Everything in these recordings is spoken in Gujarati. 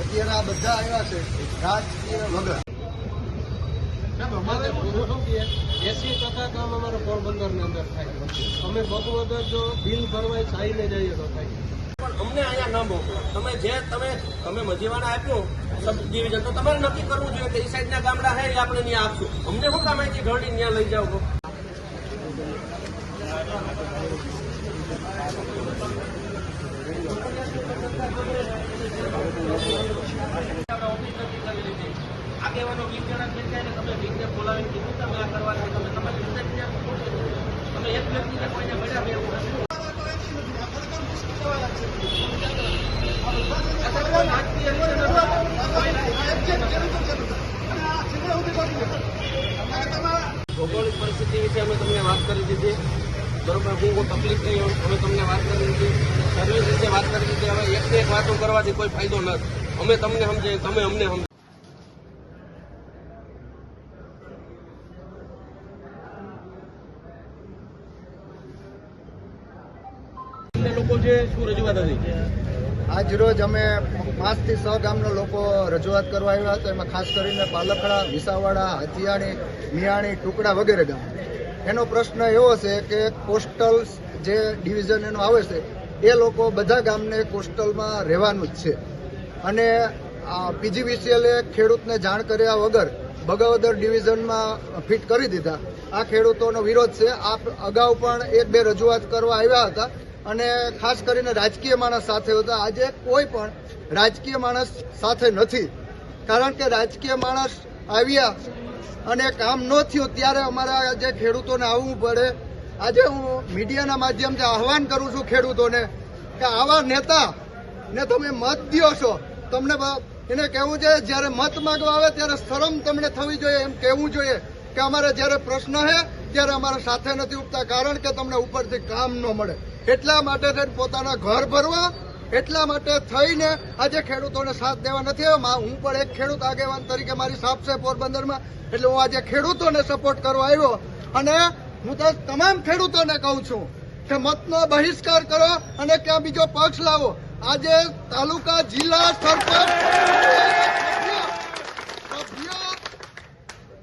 અત્યારે આ બધા આવ્યા છે રાજકીય વગર એસી ટકા અમારા પોરબંદરની અંદર થાય અમે બગવદર જો બિલ ભરવાય ચાઈને જઈએ તો થાય પણ અમને અહીંયા ન મોકલો તમે જે તમે તમે મજીવાને આપ્યું સબ ડિવિઝન તો તમારે નક્કી કરવું જોઈએ કે એ સાઈડના ગામડા હે આપણે ત્યાં આપશું. અમને શું કામ અહીંથી ઘરડી ત્યાં લઈ જાવ આગેવાનો બોલાવીને કીધું તમે આ કરવા એક વ્યક્તિને કોઈને. ભૌગોલિક પરિસ્થિતિ વિશે અમે તમને વાત કરી દીધી. બરોબર, હું કોઈ તકલીફ નહીં હોય, અમે તમને વાત કરી દીધી. સર્વિસ વિશે વાત કરી દીધી. હવે એક એક વાતો કરવાથી કોઈ ફાયદો નથી. અમે તમને સમજે તમે અમને હતી? આજ રોજ અમે પાંચથી છ ગામના લોકો રજૂઆત કરવા આવ્યા હતા. એમાં ખાસ કરીને પાલખડા, વિસાવાડા હથિયાણી મિયાણી, ટુકડા વગેરે ગામ. એનો પ્રશ્ન એવો છે કે કોસ્ટલ જે ડિવિઝન એનો આવે છે, એ લોકો બધા ગામને કોસ્ટલમાં રહેવાનું જ છે. અને પીજીવીસીએલે ખેડૂતને જાણ કર્યા વગર બગાવદર ડિવિઝનમાં ફિટ કરી દીધા. આ ખેડૂતોનો વિરોધ છે. આ અગાઉ પણ એક બે રજૂઆત કરવા આવ્યા હતા. અને ખાસ કરીને રાજકીય માણસ સાથે હતા આજે કોઈ પણ રાજકીય માણસ સાથે નથી. કારણ કે રાજકીય માણસ આવ્યા અને કામ ન થયું ત્યારે અમારા જે ખેડૂતોને આવવું પડે. આજે હું મીડિયાના માધ્યમથી આહવાન કરું છું ખેડૂતોને કે આવા નેતા ને તમે મત દ્યો છો. તમને એને કહેવું જોઈએ જ્યારે મત માગવા આવે ત્યારે શરમ તમને થવી જોઈએ એમ કહેવું જોઈએ કે અમારે જ્યારે પ્રશ્ન છે ત્યારે અમારા સાથે નથી ઉઠતા કારણ કે તમને ઉપરથી કામ ન મળે. એટલા માટે થઈને પોતાના ઘર ભરવા, એટલા માટે થઈને આજે ખેડૂતોને સાથ દેવા નથી આવ્યો. હું પણ એક ખેડૂત આગેવાન તરીકે મારી સાફ છે પોરબંદરમાં, એટલે હું આજે ખેડૂતોને સપોર્ટ કરવા આવ્યો. અને હું તો તમામ ખેડૂતોને કહું છું કે મતનો બહિષ્કાર કરો અને ક્યાં બીજો પક્ષ લાવો. આજે તાલુકા જિલ્લા સરપંચ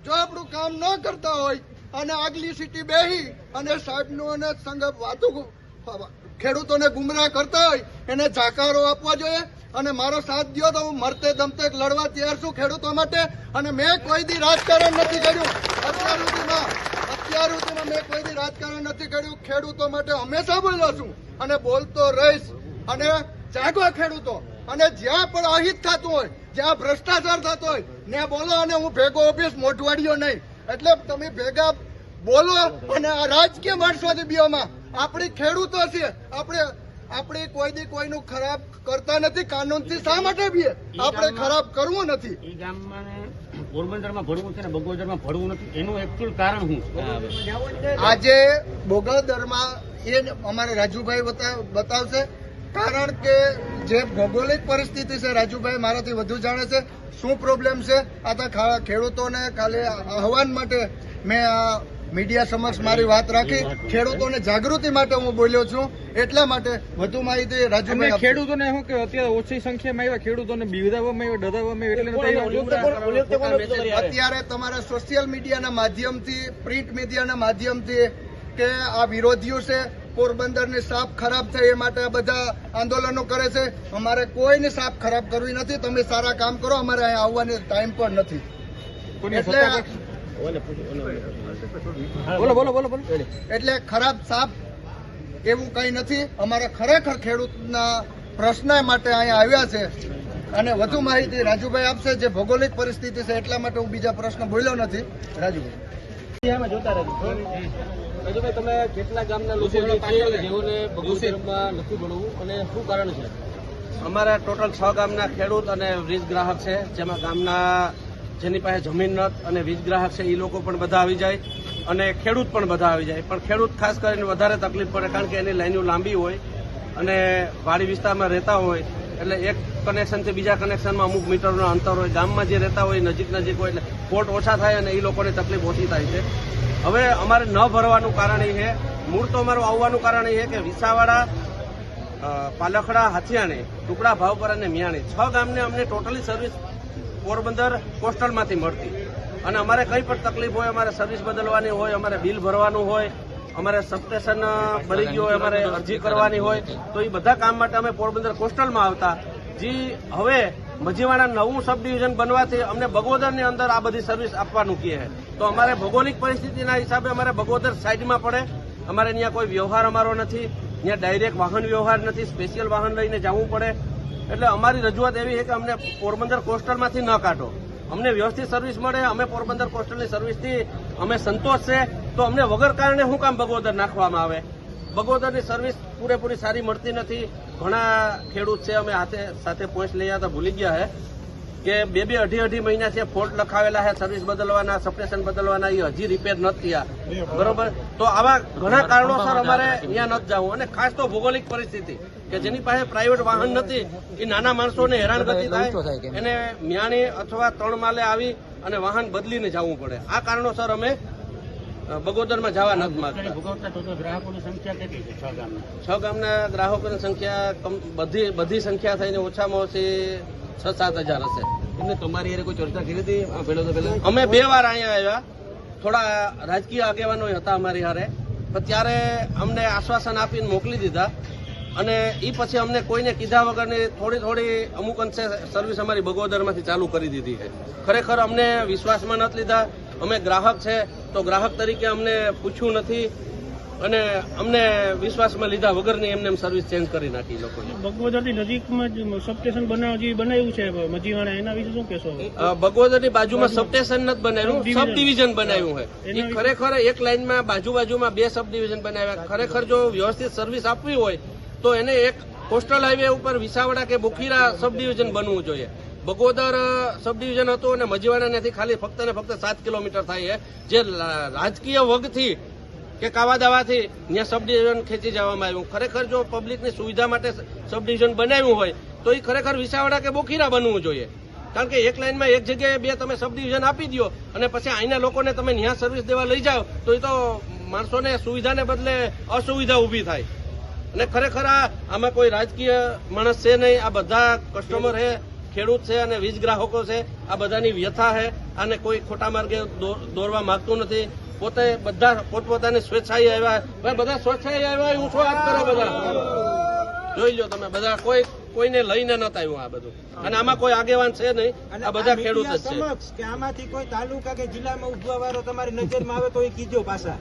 જો આપણું કામ ન કરતા હોય અને આગલી સીટી બેહી અને સાહેબનું અને સંઘ વાતો ખેડૂતોને ગુમરાહ કરતા હોય એને જાકારો આપવા જોઈએ અને મારો સાથ દ્યો તો હું મરતે દમતે લડવા તૈયાર છું ખેડૂતો માટે અને મેં કોઈ દી રાજકારણ નથી કર્યું. અત્યાર સુધીમાં અત્યાર સુધીમાં મેં કોઈ દી રાજકારણ નથી કર્યું. ખેડૂતો માટે હંમેશા બોલ્યો છું અને બોલતો રહીશ. અને જાગો ખેડૂતો. અને જ્યાં પણ અહિત થતું હોય, જ્યાં ભ્રષ્ટાચાર થતો હોય, ત્યાં બોલો અને હું ભેગો ઓફિસ મોઢવાડીઓ નહીં. એટલે તમે ભેગા બોલો અને આ રાજકીય માણસોથી બીઓમાં. આપણી ખેડૂતો છે. આપણે આપણે કોઈ દી કોઈનું ખરાબ કરતા નથી. કાનૂનથી શા માટે બીએ? આપણે ખરાબ કરવું નથી. એ ગામમાં ને પોરબંદરમાં ભરવું છે ને બગોદરમાં ભરવું નથી. એનું એકચ્યુઅલ કારણ શું આજે બોગલદરમાં એ અમારે રાજુભાઈ બતા- બતાવશે. કારણ કે જે ભૌગોલિક પરિસ્થિતિ છે રાજુભાઈ મારાથી વધુ જાણે છે. શું પ્રોબ્લેમ છે? આ તો ખેડૂતોને ખાલી આહવાન માટે મેં આ મીડિયા સમક્ષ મારી વાત રાખી. ખેડૂતોને જાગૃતિ માટે હું બોલ્યો છું. એટલા માટે વધુ માહિતી રાજ્યમાં રાજુભાઈ ખેડૂતોને શું કે અત્યારે ઓછી સંખ્યામાં આવ્યા ખેડૂતોને બિવડાવવામાં આવ્યા ડરાવવામાં આવ્યા એટલે અત્યારે તમારા સોશિયલ મીડિયાના માધ્યમથી પ્રિન્ટ મીડિયાના માધ્યમથી કે આ વિરોધીઓ છે પોરબંદરની સાપ ખરાબ છે એ માટે આ બધા આંદોલનો કરે છે. અમારે કોઈને સાપ ખરાબ કરવી નથી. તમે સારા કામ કરો. અમારે અહીંયા આવવાની ટાઈમ પણ નથી. એટલે બોલો બોલો બોલો બોલો. એટલે ખરાબ સાપ એવું કંઈ નથી. અમારા ખરેખર ખેડૂતના પ્રશ્ન માટે અહીંયા આવ્યા છે. અને વધુ માહિતી રાજુભાઈ આપશે. જે ભૌગોલિક પરિસ્થિતિ છે એટલા માટે હું બીજા પ્રશ્ન બોલ્યો નથી. રાજુભાઈ. રાજુભાઈ તમે કેટલા ગામના લોકો જેઓને નથી ભણવું અને શું કારણ છે? અમારા ટોટલ છ ગામના ખેડૂત અને વીજ ગ્રાહક છે જેમાં ગામના જેની પાસે જમીન નથી અને વીજ ગ્રાહક છે એ લોકો પણ બધા આવી જાય અને ખેડૂત પણ બધા આવી જાય. પણ ખેડૂત ખાસ કરીને વધારે તકલીફ પડે કારણ કે એની લાઈનો લાંબી હોય અને વાડી વિસ્તારમાં રહેતા હોય એટલે એક કનેક્શનથી બીજા કનેક્શનમાં અમુક મીટરનો અંતર હોય, ગામમાં જે રહેતા હોય, નજીક નજીક હોય, એટલે ફોલ્ટ ઓછા થાય અને એ લોકોને તકલીફ ઓછી થાય છે. હવે અમારે ન ભરવાનું કારણ એ છે, મૂળ તો અમારું આવવાનું કારણ એ છે કે વિસાવાડા પાલખડા, હાથિયાણી, ટુકડા ભાવપર અને મિયાણી, છ ગામને અમને ટોટલી સર્વિસ પોરબંદર કોસ્ટલમાંથી મળતી. અને અમારે કંઈ પણ તકલીફ હોય, અમારે સર્વિસ બદલવાની હોય, અમારે બિલ ભરવાનું હોય અમારે સબસ્ટેશન બની ગયું હોય અમારે અરજી કરવાની હોય તો એ બધા કામ માટે અમે પોરબંદર કોસ્ટલમાં આવતા. જે, હવે મજીવાડા નવું સબ ડિવિઝન બનવાથી અમને બગોદરની અંદર આ બધી સર્વિસ આપવાનું કહે તો અમારે ભૌગોલિક પરિસ્થિતિના હિસાબે અમારે બગોદર સાઈડમાં પડે. અમારે ત્યાં કોઈ વ્યવહાર અમારો નથી. ત્યાં ડાયરેક્ટ વાહન વ્યવહાર નથી. સ્પેશિયલ વાહન લઈને જવું પડે. એટલે અમારી રજૂઆત એવી છે કે અમને પોરબંદર કોસ્ટલમાંથી ન કાઢો. અમને વ્યવસ્થિત સર્વિસ મળે, અમે પોરબંદર કોસ્ટલની સર્વિસથી અમે સંતોષ છે. તો અમને વગર કારણે શું કામ બગોદર નાખવામાં આવે? બગોદરની સર્વિસ પૂરેપૂરી સારી મળતી નથી. ઘણા ખેડૂત છે અમે હાથે સાથે પોઈન્ટ લઈ આવતા ભૂલી ગયા હે. કે બે બે અઢી અઢી મહિના છે ફોલ્ટ લખાવેલા છે સર્વિસ બદલવાના સપ્રેશન બદલવાના એ હજી રિપેર નથી થયા. બરોબર? તો આવા ઘણા કારણોસર અમારે ત્યાં નથી જવું. અને ખાસ તો ભૌગોલિક પરિસ્થિતિ કે જેની પાસે પ્રાઇવેટ વાહન નથી એ નાના માણસોને હેરાનગતિ થાય. એને મ્યાણી અથવા ત્રણ માલે આવી અને વાહન બદલીને જવું પડે. આ કારણોસર અમે બગોદરમાં જવા નથી માંગતા. છે ગામના? ગ્રાહકોની સંખ્યા બધી બધી સંખ્યા થઈને ઓછામાં ઓછી છ સાત હજાર હશે. એમને તમારી યારે કોઈ ચર્ચા કરી હતી? પેલો તો પેલા અમે બે વાર અહીંયા આવ્યા. થોડા રાજકીય આગેવાનો હતા અમારી હારે. પણ ત્યારે અમને આશ્વાસન આપીને મોકલી દીધા. અને એ પછી અમને કોઈને કીધા વગરની થોડી થોડી અમુક અંશે સર્વિસ અમારી બગોદરમાંથી ચાલુ કરી દીધી છે. ખરેખર અમને વિશ્વાસમાં નથી લીધા. અમે ગ્રાહક છે તો ગ્રાહક તરીકે અમને પૂછ્યું નથી. અને અમને વિશ્વાસમાં લીધા વગરની એમને સર્વિસ ચેન્જ કરી નાખી લોકો બગોદરથી નજીકમાં જ સબસ્ટેશન બનાવ જે બનાવ્યું છે મજીવાણા એના વિશે શું કહેશો? અ, બાજુમાં સબસ્ટેશન નથી બનાવ્યું સબ ડિવિઝન બનાવ્યું છે એ ખરેખર એક લાઈનમાં બાજુ બાજુમાં બે સબ ડિવિઝન બનાવ્યા. ખરેખર જો વ્યવસ્થિત સર્વિસ આપવી હોય તો એને એક કોસ્ટલ હાઈવે ઉપર વિસાવડા કે બુખીરા સબ ડિવિઝન બનવું જોઈએ. બગોદર સબ ડિવિઝન હતું અને મજીવાડા ખાલી ફક્ત ને ફક્ત સાત કિલોમીટર થાય છે. જે રાજકીય વગથી કે કાવા દાવાથી ત્યાં સબ ડિવિઝન ખેંચી જવામાં આવ્યું. ખરેખર જો પબ્લિકની સુવિધા માટે સબ બનાવ્યું હોય, તો એ ખરેખર વિસાવડા કે બોખીરા બનવું જોઈએ. કારણ કે એક લાઇનમાં એક જગ્યાએ બે તમે સબ ડિવિઝન આપી દો અને પછી અહીંના લોકોને તમે ત્યાં સર્વિસ દેવા લઈ જાઓ, તો એ તો માણસોને સુવિધાને બદલે અસુવિધા ઊભી થાય. અને ખરેખર આ, આમાં કોઈ રાજકીય માણસ છે નહીં, આ બધા કસ્ટમર છે. ખેડૂત છે અને વીજ ગ્રાહકો છે આ બધાની વ્યથા છે અને કોઈ ખોટા માર્ગે દોરવા માંગતું નથી. પોતે બધા પોતપોતાની સ્વેચ્છાએ આવ્યા. બધા સ્વેચ્છાએ આવ્યા હું શું હાથ કરો બધા? જોઈ લો તમે બધા કોઈ કોઈને લઈને નતા આવ્યું આ બધું. અને આમાં કોઈ આગેવાન છે નહીં. આ બધા ખેડૂત જ છે. કે આમાંથી કોઈ તાલુકા કે જિલ્લામાં ઉદ્ભવવાળો તમારી નજરમાં આવે તો એ કીજો પાછા.